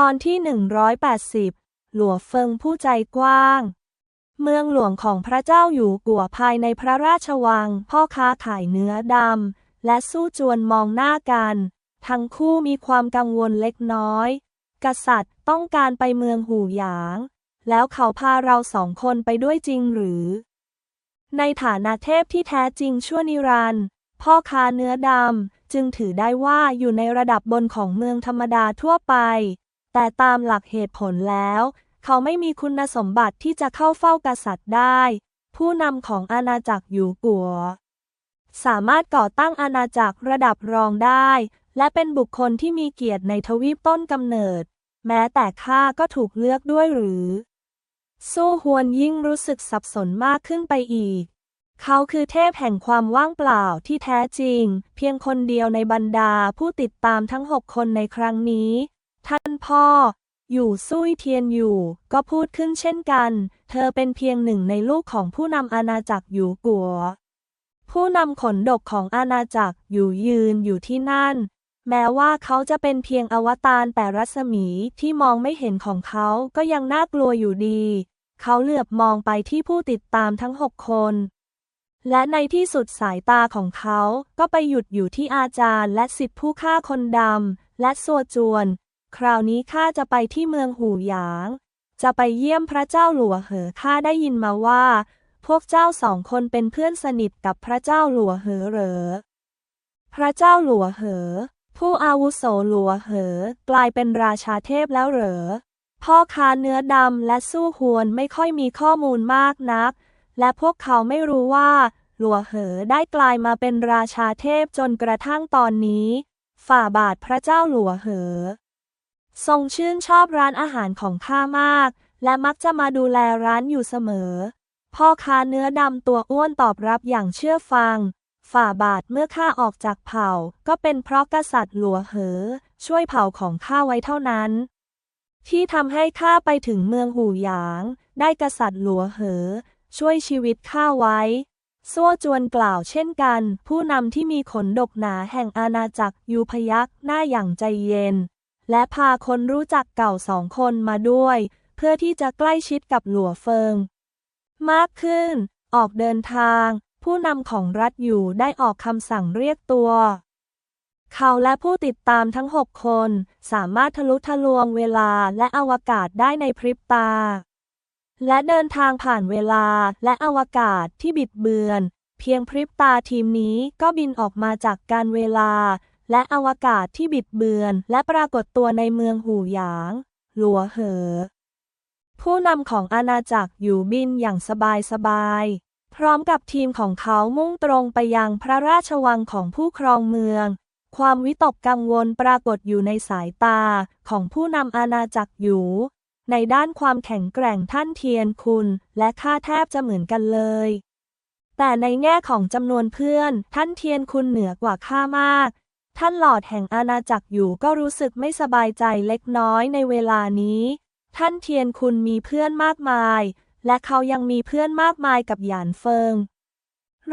ตอนที่ 180 หลัวเฟิงผู้ใจกว้าง เมืองหลวงของพระเจ้าอยู่กัวภายในพระราชวัง พ่อค้าขายเนื้อดำ และสู้จวนมองหน้ากัน ทั้งคู่มีความกังวลเล็กน้อย กษัตริย์ต้องการไปเมืองหูหยาง แล้วเขาพาเราสองคนไปด้วยจริงหรือ ในฐานะเทพที่แท้จริงชั่วนิรันดร์พ่อค้าเนื้อดำ จึงถือได้ว่าอยู่ในระดับบนของเมืองธรรมดาทั่วไป แต่ตามหลักเหตุผลแล้ว เขาไม่มีคุณสมบัติที่จะเข้าเฝ้ากษัตริย์ได้ ผู้นำของอาณาจักรอยู่กัว สามารถก่อตั้งอาณาจักรระดับรองได้ และเป็นบุคคลที่มีเกียรติในทวีปต้นกำเนิด แม้แต่ข้าก็ถูกเลือกด้วยหรือสู้ฮวนยิ่งรู้สึกสับสนมากขึ้นไปอีก เขาคือเทพแห่งความว่างเปล่าที่แท้จริง เพียงคนเดียวในบรรดาผู้ติดตามทั้งหกคนในครั้งนี้ ท่านพ่อ อยู่ซุยเทียนอยู่ ก็พูดขึ้นเช่นกัน เธอเป็นเพียงหนึ่งในลูกของผู้นำอาณาจักรอยู่กัว ผู้นำขนดกของอาณาจักรอยู่ยืนอยู่ที่นั่น แม้ว่าเขาจะเป็นเพียงอวตารแต่รัศมีที่มองไม่เห็นของเขาก็ยังน่ากลัวอยู่ดี เขาเหลือบมองไปที่ผู้ติดตามทั้งหกคนและในที่สุดสายตาของเขาก็ไปหยุดอยู่ที่อาจารย์และสิทธิผู้ฆ่าคนดำ และสัวจวน คราวนี้ข้าจะไปที่เมืองหูหยาง จะไปเยี่ยมพระเจ้าหลัวเหอข้าได้ยินมาว่า พวกเจ้าสองคนเป็นเพื่อนสนิทกับพระเจ้าหลัวเหอเหรอ พระเจ้าหลัวเหอ ผู้อาวุโสหลัวเหอกลายเป็นราชาเทพแล้วเหรอ พ่อค้าเนื้อดำและสู้ฮวนไม่ค่อยมีข้อมูลมากนัก และพวกเขาไม่รู้ว่าหลัวเหอได้กลายมาเป็นราชาเทพจนกระทั่งตอนนี้ ฝ่าบาทพระเจ้าหลัวเหอ ทรงชื่นชอบร้านอาหารของข้ามาก และมักจะมาดูแลร้านอยู่เสมอ พ่อค้าเนื้อดำตัวอ้วนตอบรับอย่างเชื่อฟัง ฝ่าบาทเมื่อข้าออกจากเผ่า ก็เป็นเพราะกษัตริย์หลัวเหอ ช่วยเผ่าของข้าไว้เท่านั้น ที่ทำให้ข้าไปถึงเมืองหูหยาง ได้กษัตริย์หลัวเหอ ช่วยชีวิตข้าไว้ซัวจวนกล่าวเช่นกัน ผู้นำที่มีขนดกหนาแห่งอาณาจักรยูพยักหน้าอย่างใจเย็น และพาคนรู้จักเก่าสองคนมาด้วย เพื่อที่จะใกล้ชิดกับหลัวเฟิง มากขึ้น ออกเดินทาง ผู้นำของรัฐอยู่ได้ออกคำสั่งเรียกตัว เขาและผู้ติดตามทั้งหกคน สามารถทะลุทะลวงเวลาและอวกาศได้ในพริบตา และเดินทางผ่านเวลาและอวกาศที่บิดเบือน เพียงพริบตาทีมนี้ก็บินออกมาจากการเวลา และอวกาศที่บิดเบือน และปรากฏตัวในเมืองหูหยาง หลัวเหอ ผู้นำของอาณาจักรอยู่บินอย่างสบายสบายๆพร้อมกับทีมของเขามุ่งตรงไปยังพระราชวังของผู้ครองเมือง ความวิตกกังวลปรากฏอยู่ในสายตาของผู้นำอาณาจักรอยู่ ในด้านความแข็งแกร่งท่านเทียนคุณ และข้าแทบจะเหมือนกันเลยแต่ในแง่ของจำนวนเพื่อน ท่านเทียนคุณเหนือกว่าข้ามาก ท่านหลอดแห่งอาณาจักรอยู่ก็รู้สึกไม่สบายใจเล็กน้อยในเวลานี้ ท่านเทียนคุณมีเพื่อนมากมาย และเขายังมีเพื่อนมากมายกับหยานเฟิง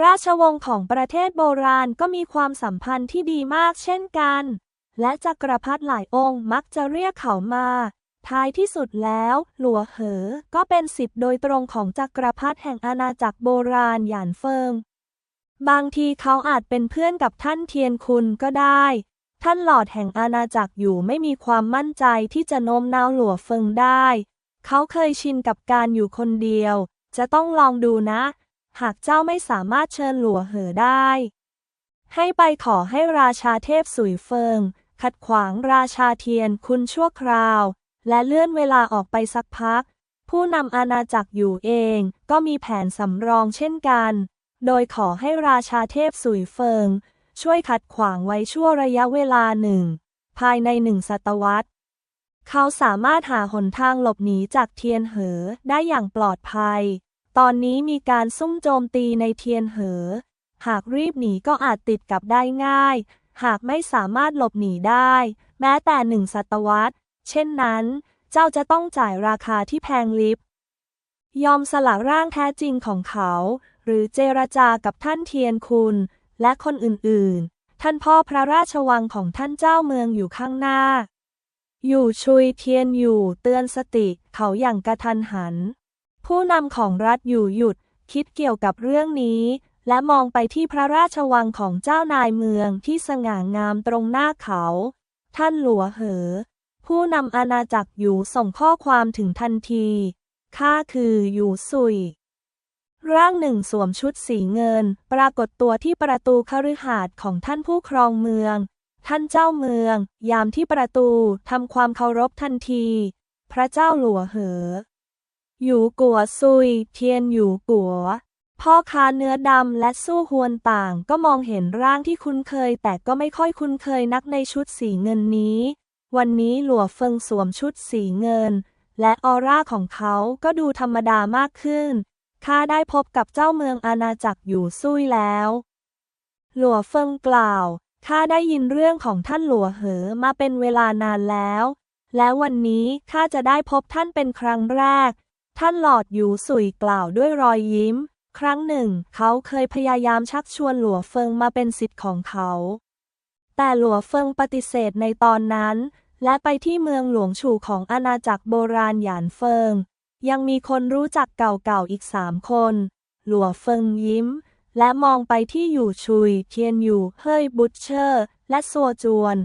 ราชวงศ์ของประเทศโบราณก็มีความสัมพันธ์ที่ดีมากเช่นกัน และจักรพรรดิหลายองค์มักจะเรียกเขามา ท้ายที่สุดแล้ว หลัวเหอ ก็เป็นสิทธิ์โดยตรงของจักรพรรดิแห่งอาณาจักรโบราณหยานเฟิง บางทีเขาอาจเป็นเพื่อนกับท่านเทียนคุณก็ได้ ท่านหลอดแห่งอาณาจักรอยู่ไม่มีความมั่นใจที่จะโน้มน้าวหลัวเฟิงได้ เขาเคยชินกับการอยู่คนเดียว จะต้องลองดูนะ หากเจ้าไม่สามารถเชิญหลัวเหอได้ ให้ไปขอให้ราชาเทพสุยเฟิง ขัดขวางราชาเทียนคุณชั่วคราว และเลื่อนเวลาออกไปสักพัก ผู้นำอาณาจักรอยู่เอง ก็มีแผนสำรองเช่นกัน โดยขอให้ราชาเทพสุยเฟิง ช่วยขัดขวางไว้ชั่วระยะเวลาหนึ่ง ภายในหนึ่งศตวรรษ เขาสามารถหาหนทางหลบหนีจากเทียนเหอได้อย่างปลอดภัย ตอนนี้มีการซุ่มโจมตีในเทียนเหอ หากรีบหนีก็อาจติดกับได้ง่าย หากไม่สามารถหลบหนีได้ แม้แต่หนึ่งศตวรรษ เช่นนั้น เจ้าจะต้องจ่ายราคาที่แพงลิบยอมสละร่างแท้จริงของเขา หรือเจรจากับท่านเทียนคุณ และคนอื่นๆ ท่านพ่อพระราชวังของท่านเจ้าเมืองอยู่ข้างหน้า อยู่ชุยเทียนอยู่เตือนสติเขาอย่างกระทันหัน ผู้นำของรัฐอยู่หยุด คิดเกี่ยวกับเรื่องนี้ และมองไปที่พระราชวังของเจ้านายเมืองที่สง่างามตรงหน้าเขา ท่านหลัวเหอ ผู้นำอาณาจักรอยู่ส่งข้อความถึงทันทีข้าคืออยู่สุย ร่างหนึ่งสวมชุดสีเงิน ปรากฏตัวที่ประตูคฤหาสน์ของท่านผู้ครองเมือง ท่านเจ้าเมือง ยามที่ประตูทำความเคารพทันที พระเจ้าหลัวเหอ อยู่กัวซุย เทียนอยู่กัว พ่อค้าเนื้อดำและสู้ฮวนต่างก็มองเห็นร่างที่คุ้นเคย แต่ก็ไม่ค่อยคุ้นเคยนักในชุดสีเงินนี้ วันนี้หลัวเฟิงสวมชุดสีเงิน และออร่าของเขาก็ดูธรรมดามากขึ้น ข้าได้พบกับเจ้าเมืองอาณาจักรอยู่ซุยแล้ว หลัวเฟิงกล่าว ข้าได้ยินเรื่องของท่านหลัวเหอมาเป็นเวลานานแล้ว และวันนี้ข้าจะได้พบท่านเป็นครั้งแรก ท่านหลอดอยู่สุยกล่าวด้วยรอยยิ้ม ครั้งหนึ่ง เขาเคยพยายามชักชวนหลัวเฟิงมาเป็นสิทธิ์ของเขา แต่หลัวเฟิงปฏิเสธในตอนนั้น และไปที่เมืองหลวงฉู่ของอาณาจักรโบราณหยานเฟิง ยังมีคนรู้จักเก่าๆอีกสามคน หลัวเฟิงยิ้ม และมองไปที่อยู่ชุย เทียนอยู่เฮ้ยบุชเชอร์ และซัวจวน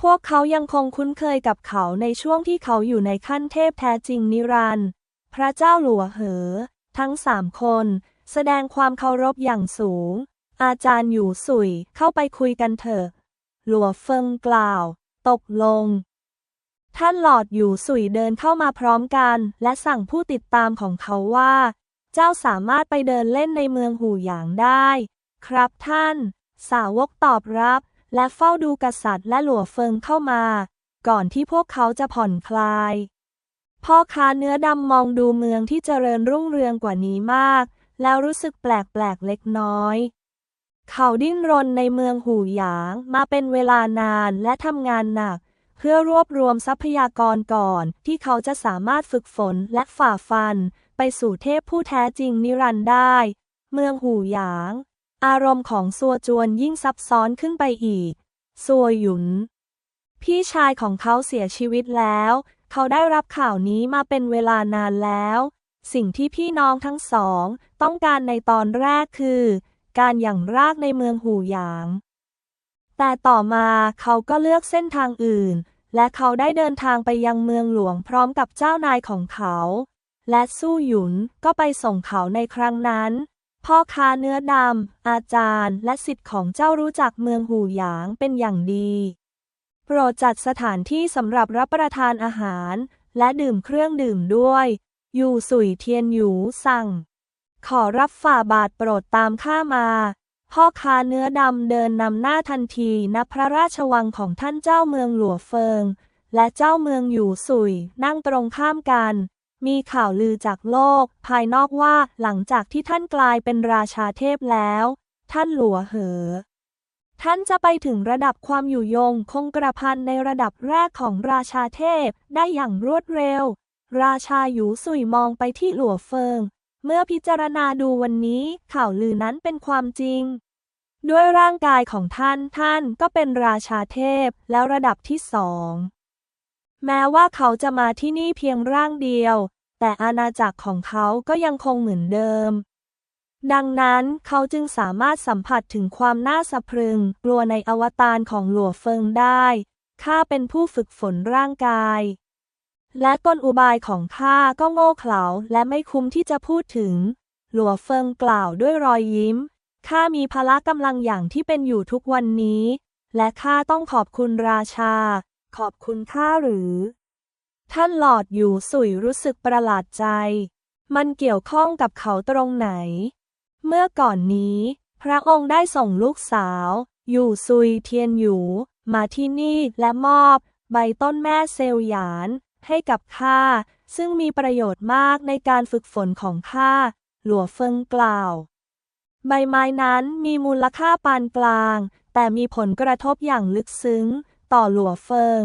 พวกเขายังคงคุ้นเคยกับเขาในช่วงที่เขาอยู่ในขั้นเทพแท้จริงนิรันดร์พระเจ้าหลัวเหอ ทั้งสามคน แสดงความเคารพอย่างสูง อาจารย์อยู่สุยเข้าไปคุยกันเถอะ หลัวเฟิงกล่าว ตกลง ท่านหลอดอยู่สุยเดินเข้ามาพร้อมกัน และสั่งผู้ติดตามของเขาว่า เจ้าสามารถไปเดินเล่นในเมืองหูหยางได้ ครับท่าน สาวกตอบรับ และเฝ้าดูกษัตริย์และหลัวเฟิงเข้ามา ก่อนที่พวกเขาจะผ่อนคลาย พ่อค้าเนื้อดำมองดูเมืองที่เจริญรุ่งเรืองกว่านี้มาก แล้วรู้สึกแปลกๆเล็กน้อยเขาดิ้นรนในเมืองหูหยางมาเป็นเวลานานและทำงานหนัก เพื่อรวบรวมทรัพยากรก่อน ที่เขาจะสามารถฝึกฝนและฝ่าฟัน ไปสู่เทพผู้แท้จริงนิรันดร์ได้ เมืองหูหยาง อารมณ์ของซัวจวนยิ่งซับซ้อนขึ้นไปอีกซัวหยุน พี่ชายของเขาเสียชีวิตแล้ว เขาได้รับข่าวนี้มาเป็นเวลานานแล้ว สิ่งที่พี่น้องทั้งสอง ต้องการในตอนแรกคือ การหยั่งรากในเมืองหูหยาง แต่ต่อมาเขาก็เลือกเส้นทางอื่น และเขาได้เดินทางไปยังเมืองหลวงพร้อมกับเจ้านายของเขา และสู้หยุนก็ไปส่งเขาในครั้งนั้น พ่อค้าเนื้อดำอาจารย์และสิทธิ์ของเจ้ารู้จักเมืองหูหยางเป็นอย่างดี โปรดจัดสถานที่สำหรับรับประทานอาหาร และดื่มเครื่องดื่มด้วยอยู่สุยเทียนหยูสั่ง ขอรับฝ่าบาทโปรดตามข้ามา พ่อค้าเนื้อดำเดินนำหน้าทันทีณพระราชวังของท่านเจ้าเมืองหลัวเฟิง และเจ้าเมืองอยู่สุย นั่งตรงข้ามกัน มีข่าวลือจากโลก ภายนอกว่าหลังจากที่ท่านกลายเป็นราชาเทพแล้ว ท่านหลัวเหอ ท่านจะไปถึงระดับความอยู่ยงคงกระพันในระดับแรกของราชาเทพได้อย่างรวดเร็ว ราชาหยูสุยมองไปที่หลัวเฟิง เมื่อพิจารณาดูวันนี้ข่าวลือนั้นเป็นความจริง ด้วยร่างกายของท่านท่านก็เป็นราชาเทพแล้วระดับที่สอง แม้ว่าเขาจะมาที่นี่เพียงร่างเดียว แต่อาณาจักรของเขาก็ยังคงเหมือนเดิม ดังนั้นเขาจึงสามารถสัมผัสถึงความน่าสะพรึงกลัวในอวตารของหลัวเฟิงได้ ข้าเป็นผู้ฝึกฝนร่างกาย และกลอุบายของข้าก็โง่เขลาและไม่คุ้มที่จะพูดถึง หลัวเฟิงกล่าวด้วยรอยยิ้ม ข้ามีพละกำลังอย่างที่เป็นอยู่ทุกวันนี้ และข้าต้องขอบคุณราชา ขอบคุณข้าหรือ ท่านหลอดอยู่สุยรู้สึกประหลาดใจ มันเกี่ยวข้องกับเขาตรงไหน เมื่อก่อนนี้ พระองค์ได้ส่งลูกสาว อยู่ซุยเทียนหยูมาที่นี่และมอบ ใบต้นแม่เซลหยาน ให้กับข้า ซึ่งมีประโยชน์มากในการฝึกฝนของข้า หลัวเฟิงกล่าว ใบไม้นั้นมีมูลค่าปานกลาง แต่มีผลกระทบอย่างลึกซึ้ง ต่อหลัวเฟิง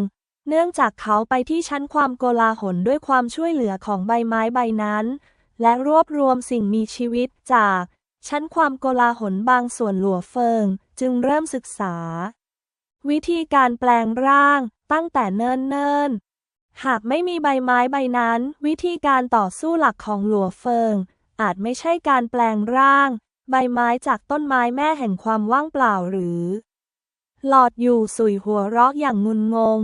เนื่องจากเขาไปที่ชั้นความโกลาหลด้วยความช่วยเหลือของใบไม้ใบนั้น และรวบรวมสิ่งมีชีวิตจาก ชั้นความโกลาหลบางส่วนหลัวเฟิง จึงเริ่มศึกษา วิธีการแปลงร่าง ตั้งแต่เนิ่นๆหากไม่มีใบไม้ใบนั้น วิธีการต่อสู้หลักของหลัวเฟิง อาจไม่ใช่การแปลงร่าง ใบไม้จากต้นไม้แม่แห่งความว่างเปล่าหรือ หลอดอยู่สุยหัวเราะอย่างงุนงง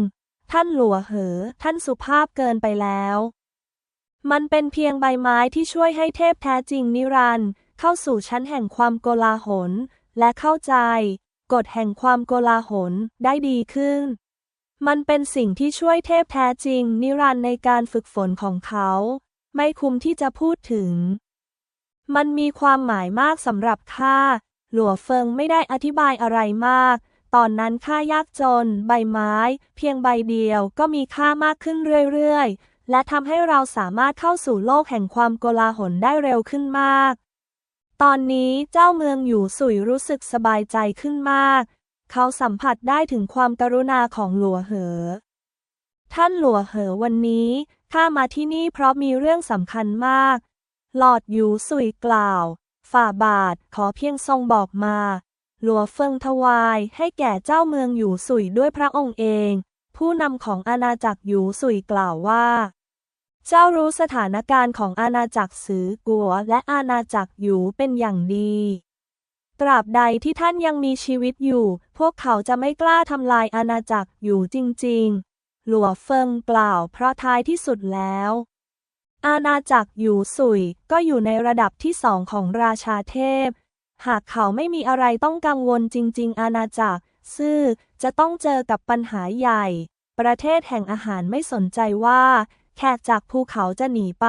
ท่านหลัวเหอ ท่านสุภาพเกินไปแล้ว มันเป็นเพียงใบไม้ที่ช่วยให้เทพแท้จริงนิรันด์เข้าสู่ชั้นแห่งความโกลาหล และเข้าใจ กฎแห่งความโกลาหลได้ดีขึ้น มันเป็นสิ่งที่ช่วยเทพแท้จริงนิรันด์ในการฝึกฝนของเขา ไม่คุ้มที่จะพูดถึง มันมีความหมายมากสำหรับข้า หลัวเฟิงไม่ได้อธิบายอะไรมาก ตอนนั้นข้ายากจน ใบไม้ เพียงใบเดียวก็มีค่ามากขึ้นเรื่อยๆ และทำให้เราสามารถเข้าสู่โลกแห่งความโกลาหลได้เร็วขึ้นมาก ตอนนี้เจ้าเมืองอยู่สุยรู้สึกสบายใจขึ้นมาก เขาสัมผัสได้ถึงความกรุณาของหลัวเหอ ท่านหลัวเหอวันนี้ข้ามาที่นี่เพราะมีเรื่องสำคัญมาก หลอดหยูสุยกล่าว ฝ่าบาทขอเพียงทรงบอกมา หลัวเฟิงทวายให้แก่เจ้าเมืองหยูสุยด้วยพระองค์เอง ผู้นำของอาณาจักรหยูสุยกล่าวว่า เจ้ารู้สถานการณ์ของอาณาจักรซือกัวและอาณาจักรหยูเป็นอย่างดี ตราบใดที่ท่านยังมีชีวิตอยู่ พวกเขาจะไม่กล้าทำลายอาณาจักรหยูจริง ๆ หลัวเฟิงกล่าวเพราะท้ายที่สุดแล้ว อาณาจักรหยูสุยก็อยู่ในระดับที่สองของราชาเทพ หากเขาไม่มีอะไรต้องกังวลจริง ๆ อาณาจักร ซื่อจะต้องเจอกับปัญหาใหญ่ ประเทศแห่งอาหารไม่สนใจว่า แขกจากภูเขาจะหนีไป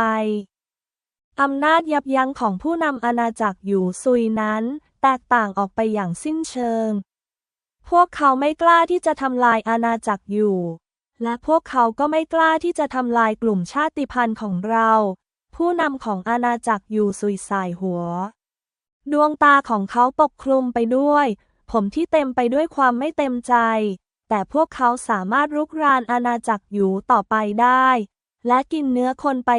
อำนาจยับยั้งของผู้นำอาณาจักรอยู่ซุยนั้น แตกต่างออกไปอย่างสิ้นเชิง พวกเขาไม่กล้าที่จะทำลายอาณาจักรอยู่ และพวกเขาก็ไม่กล้าที่จะทำลายกลุ่มชาติพันธุ์ของเรา ผู้นำของอาณาจักรอยู่ซุยสายหัว ดวงตาของเขาปกคลุมไปด้วย ผมที่เต็มไปด้วยความไม่เต็มใจ แต่พวกเขาสามารถรุกรานอาณาจักรอยู่ต่อไปได้ และกินเนื้อคนไป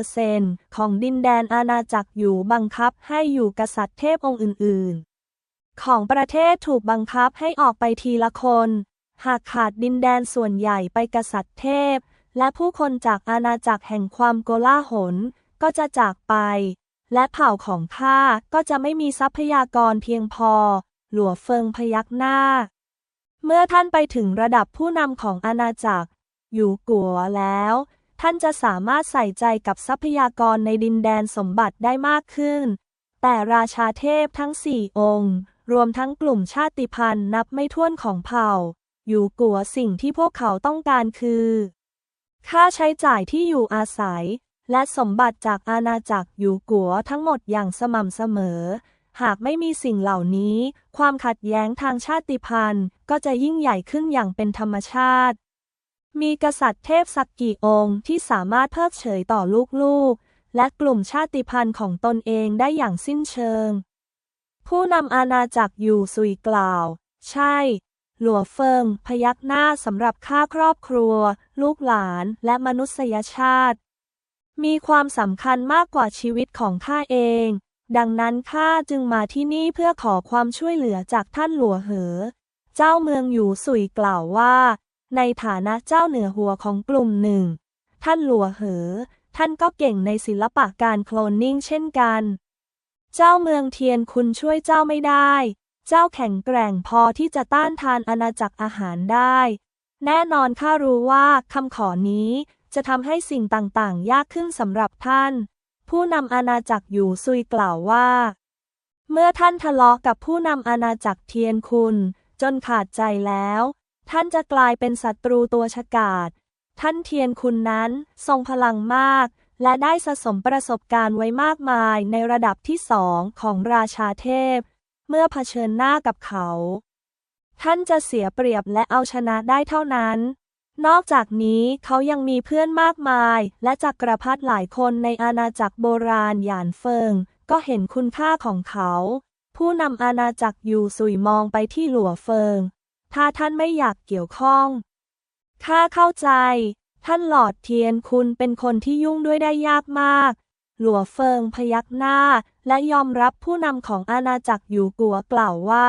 90%ของดินแดนอาณาจักรอยู่บังคับให้อยู่กษัตริย์เทพองค์อื่น ๆ ของประเทศถูกบังคับให้ออกไปทีละคน หากขาดดินแดนส่วนใหญ่ไปกษัตริย์เทพ และผู้คนจากอาณาจักรแห่งความโกลาหล ก็จะจากไป และเผ่าของข้าก็จะไม่มีทรัพยากรเพียงพอ หลัวเฟิงพยักหน้า เมื่อท่านไปถึงระดับผู้นำของอาณาจักร อยู่กัวแล้ว ท่านจะสามารถใส่ใจกับทรัพยากรในดินแดนสมบัติได้มากขึ้น แต่ราชาเทพทั้งสี่องค์ รวมทั้งกลุ่มชาติพันธุ์นับไม่ถ้วนของเผ่า อยู่กัวสิ่งที่พวกเขาต้องการคือ ค่าใช้จ่ายที่อยู่อาศัย และสมบัติจากอาณาจักรอยู่กัวทั้งหมดอย่างสม่ำเสมอ หากไม่มีสิ่งเหล่านี้ ความขัดแย้งทางชาติพันธุ์ก็จะยิ่งใหญ่ขึ้นอย่างเป็นธรรมชาติ มีกษัตริย์เทพสักกี่องค์ที่สามารถเพิกเฉยต่อลูกๆ และกลุ่มชาติพันธุ์ของตนเองได้อย่างสิ้นเชิง ผู้นำอาณาจักรอยู่สุยกล่าว ใช่ หลัวเฟิงพยักหน้าสำหรับข้าครอบครัว ลูกหลานและมนุษยชาติ มีความสำคัญมากกว่าชีวิตของข้าเอง ดังนั้นข้าจึงมาที่นี่เพื่อขอความช่วยเหลือจากท่านหลัวเหอ เจ้าเมืองอยู่สุยกล่าวว่า ในฐานะเจ้าเหนือหัวของกลุ่มหนึ่ง ท่านหลัวเหอ ท่านก็เก่งในศิลปะการโคลนนิ่งเช่นกัน เจ้าเมืองเทียนคุณช่วยเจ้าไม่ได้ เจ้าแข็งแกร่งพอที่จะต้านทานอาณาจักรอาหารได้ แน่นอนข้ารู้ว่าคำขอนี้จะทำให้สิ่งต่างๆ ยากขึ้นสำหรับท่าน ผู้นำอาณาจักรอยู่ซุยกล่าวว่า เมื่อท่านทะเลาะกับผู้นำอาณาจักรเทียนคุณ จนขาดใจแล้ว ท่านจะกลายเป็นศัตรูตัวฉกาจท่านเทียนคุณนั้นทรงพลังมาก และได้สะสมประสบการณ์ไว้มากมายในระดับที่สองของราชาเทพ เมื่อเผชิญหน้ากับเขา ท่านจะเสียเปรียบและเอาชนะได้เท่านั้น นอกจากนี้เขายังมีเพื่อนมากมาย และจักรพรรดิหลายคนในอาณาจักรโบราณหยานเฟิง ก็เห็นคุณค่าของเขา ผู้นำอาณาจักรอยู่สุยมองไปที่หลัวเฟิง ถ้าท่านไม่อยากเกี่ยวข้องข้าเข้าใจ ท่านหลอดเทียนคุณเป็นคนที่ยุ่งด้วยได้ยากมาก หลัวเฟิงพยักหน้า และยอมรับผู้นำของอาณาจักรอยู่กัวกล่าวว่า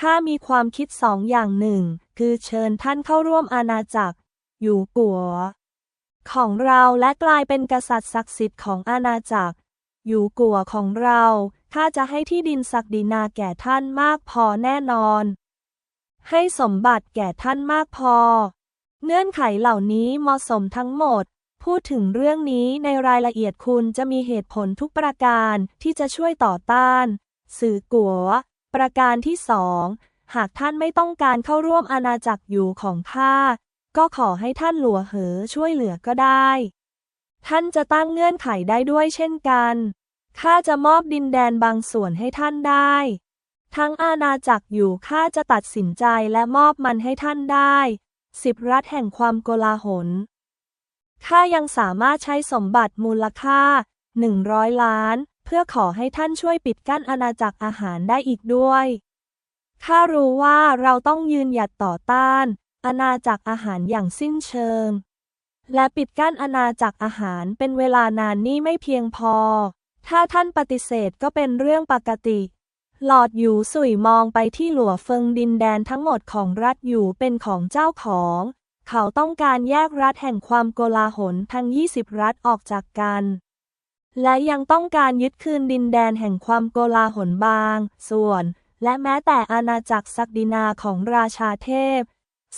ข้ามีความคิดสองอย่างหนึ่ง คือเชิญท่านเข้าร่วมอาณาจักร อยู่กัว ของเราและกลายเป็นกษัตริย์ศักดิ์สิทธิ์ของอาณาจักร อยู่กัวของเราข้าจะให้ที่ดินศักดินาแก่ท่านมากพอแน่นอน ให้สมบัติแก่ท่านมากพอ เงื่อนไขเหล่านี้เหมาะสมทั้งหมด พูดถึงเรื่องนี้ในรายละเอียดคุณจะมีเหตุผลทุกประการที่จะช่วยต่อต้าน สื่อกัว ประการที่สองหากท่านไม่ต้องการเข้าร่วมอาณาจักรอยู่ของข้าก็ขอให้ท่านหลัวเหอช่วยเหลือก็ได้ ท่านจะตั้งเงื่อนไขได้ด้วยเช่นกันข้าจะมอบดินแดนบางส่วนให้ท่านได้ ทั้งอาณาจักรอยู่ข้าจะตัดสินใจและมอบมันให้ท่านได้สิบรัฐแห่งความโกลาหล ข้ายังสามารถใช้สมบัติมูลค่า 100 ล้าน เพื่อขอให้ท่านช่วยปิดกั้นอาณาจักรอาหารได้อีกด้วยข้ารู้ว่าเราต้องยืนหยัดต่อต้าน อาณาจักรอาหารอย่างสิ้นเชิง และปิดกั้นอาณาจักรอาหารเป็นเวลานานนี่ไม่เพียงพอ ถ้าท่านปฏิเสธก็เป็นเรื่องปกติ หลอดหยูสุยมองไปที่หลัวเฟิงดินแดนทั้งหมดของรัฐอยู่เป็นของเจ้าของ เขาต้องการแยกรัฐแห่งความโกลาหลทั้ง 20 รัฐออกจากกัน และยังต้องการยึดคืนดินแดนแห่งความโกลาหลบาง ส่วน และแม้แต่อาณาจักรศักดินาของราชาเทพ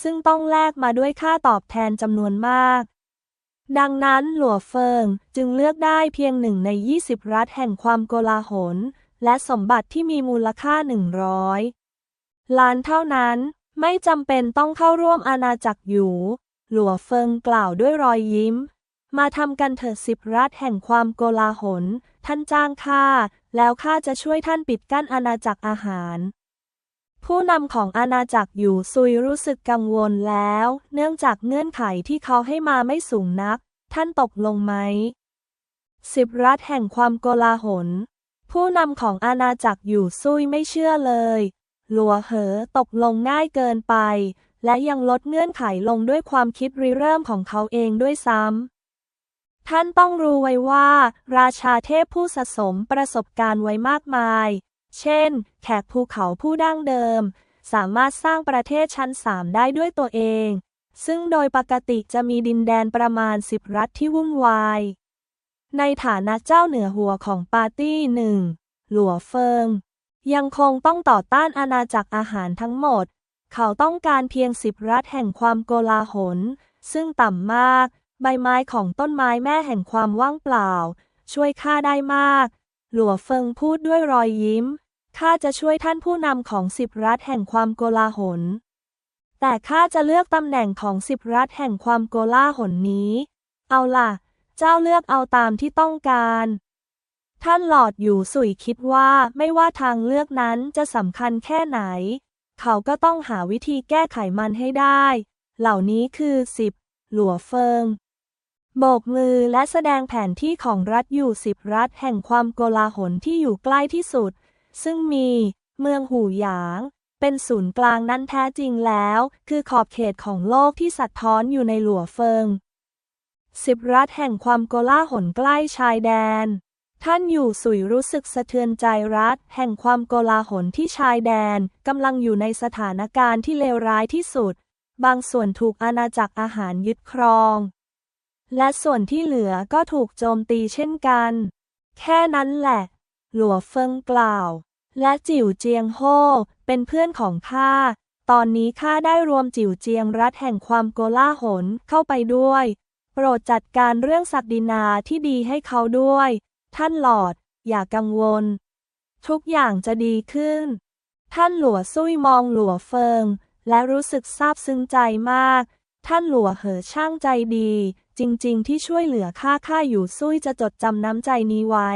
ซึ่งต้องแลกมาด้วยค่าตอบแทนจำนวนมาก ดังนั้นหลัวเฟิงจึงเลือกได้เพียงหนึ่งใน 20 รัฐแห่งความโกลาหลและสมบัติที่มีมูลค่า 100 ล้านเท่านั้น ไม่จำเป็นต้องเข้าร่วมอาณาจักรอยู่ หลัวเฟิงกล่าวด้วยรอยยิ้ม มาทำกันเถิดสิบรัฐแห่งความโกลาหล ท่านจ้างข้า แล้วข้าจะช่วยท่านปิดกั้นอาณาจักรอาหาร ผู้นำของอาณาจักรอยู่ซุยรู้สึกกังวลแล้ว เนื่องจากเงื่อนไขที่เขาให้มาไม่สูงนัก ท่านตกลงไหม สิบรัฐแห่งความโกลาหล ผู้นำของอาณาจักรอยู่ซุยไม่เชื่อเลย หลัวเหอตกลงง่ายเกินไป และยังลดเงื่อนไขลงด้วยความคิดริเริ่มของเขาเองด้วยซ้ำ ท่านต้องรู้ไว้ว่า ราชาเทพผู้สะสมประสบการณ์ไว้มากมาย เช่น แขกภูเขาผู้ดั้งเดิม สามารถสร้างประเทศชั้นสามได้ด้วยตัวเอง ซึ่งโดยปกติจะมีดินแดนประมาณสิบรัฐที่วุ่นวาย ในฐานะเจ้าเหนือหัวของปาร์ตี้หนึ่งหลัวเฟิง ยังคงต้องต่อต้านอาณาจักรอาหารทั้งหมด เขาต้องการเพียงสิบรัฐแห่งความโกลาหล ซึ่งต่ำมาก ใบไม้ของต้นไม้แม่แห่งความว่างเปล่า ช่วยข้าได้มาก หลัวเฟิงพูดด้วยรอยยิ้ม ข้าจะช่วยท่านผู้นำของสิบรัฐแห่งความโกลาหล แต่ข้าจะเลือกตำแหน่งของสิบรัฐแห่งความโกลาหลนี้ เอาล่ะ เจ้าเลือกเอาตามที่ต้องการ ท่านหลอดอยู่สุยคิดว่าไม่ว่าทางเลือกนั้นจะสำคัญแค่ไหน เขาก็ต้องหาวิธีแก้ไขมันให้ได้ เหล่านี้คือสิบหลัวเฟิงโบกมือและแสดงแผนที่ของรัฐอยู่สิบรัฐแห่งความโกลาหลที่อยู่ใกล้ที่สุด ซึ่งมีเมืองหูหยาง เป็นศูนย์กลางนั้นแท้จริงแล้ว คือขอบเขตของโลกที่สะท้อนอยู่ในหลัวเฟิงสิบรัฐแห่งความโกลาหลใกล้ชายแดน ท่านอยู่สุยรู้สึกสะเทือนใจรัฐ แห่งความโกลาหลที่ชายแดนกำลังอยู่ในสถานการณ์ที่เลวร้ายที่สุด บางส่วนถูกอาณาจักรอาหารยึดครอง และส่วนที่เหลือก็ถูกโจมตีเช่นกัน แค่นั้นแหละ หลัวเฟิงกล่าว และจิ๋วเจียงโฮเป็นเพื่อนของข้าตอนนี้ข้าได้รวมจิ๋วเจียงรัฐแห่งความโกลาหลเข้าไปด้วย โปรดจัดการเรื่องศักดินาที่ดีให้เขาด้วย ท่านหลอด อย่ากังวล ทุกอย่างจะดีขึ้น ท่านหลัวซุยมองหลัวเฟิง และรู้สึกซาบซึ้งใจมาก ท่านหลัวเหอช่างใจดี จริงๆ ที่ช่วยเหลือข้าข้าอยู่ซุยจะจดจำน้ำใจนี้ไว้